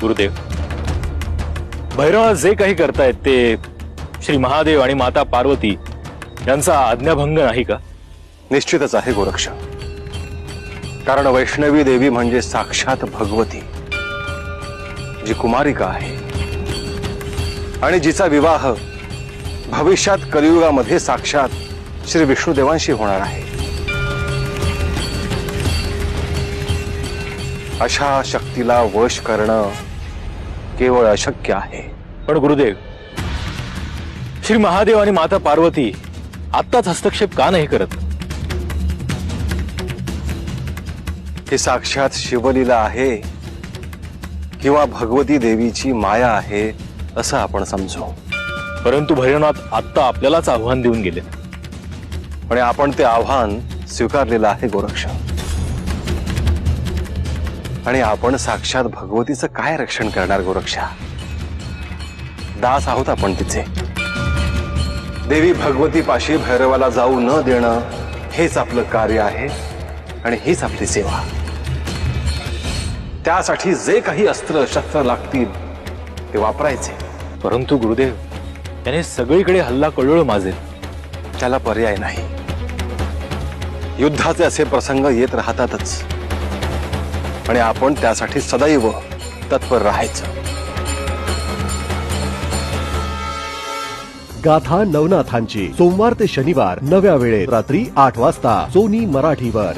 गुरुदेव। भैरवा जे काही करतायत ते श्री महादेव आणि माता पार्वती यांचा आज्ञाभंग नाही का? निश्चितच आहे गोरक्ष. कारण वैष्णवी देवी म्हणजे साक्षात भगवती जी कुमारिका आहे. आणि जिचा विवाह भविष्यात कलियुगामध्ये साक्षात श्री विष्णुदेवांशी होणार आहे. अशा शक्तीला वश करणं केवळ अशक्य आहे. पण गुरुदेव श्री महादेव आणि माता पार्वती आत्ताच हस्तक्षेप का नाही करत? हे साक्षात शिवलीला आहे किंवा भगवती देवीची माया आहे असं आपण समजू. परंतु भैरवनाथ आत्ता आपल्यालाच आव्हान देऊन गेले. आणि आपण ते आव्हान स्वीकारलेलं आहे गोरक्ष. आणि आपण साक्षात भगवतीचं काय रक्षण करणार गोरक्षा? दास आहोत आपण तिचे देवी भगवती पाशी भैरवाला जाऊ न देणं हेच आपलं कार्य आहे आणि हीच आपली सेवा. त्यासाठी जे काही अस्त्र शस्त्र लागतील ते वापरायचे. परंतु गुरुदेव त्याने सगळीकडे हल्ला कल्लोळ माजेल. त्याला पर्याय नाही. युद्धाचे असे प्रसंग येत राहतातच. आणि आपण त्यासाठी सदैव तत्पर राहायचं. गाथा नवनाथांची सोमवार ते शनिवार नव्या वेळेत रात्री आठ वाजता सोनी मराठीवर.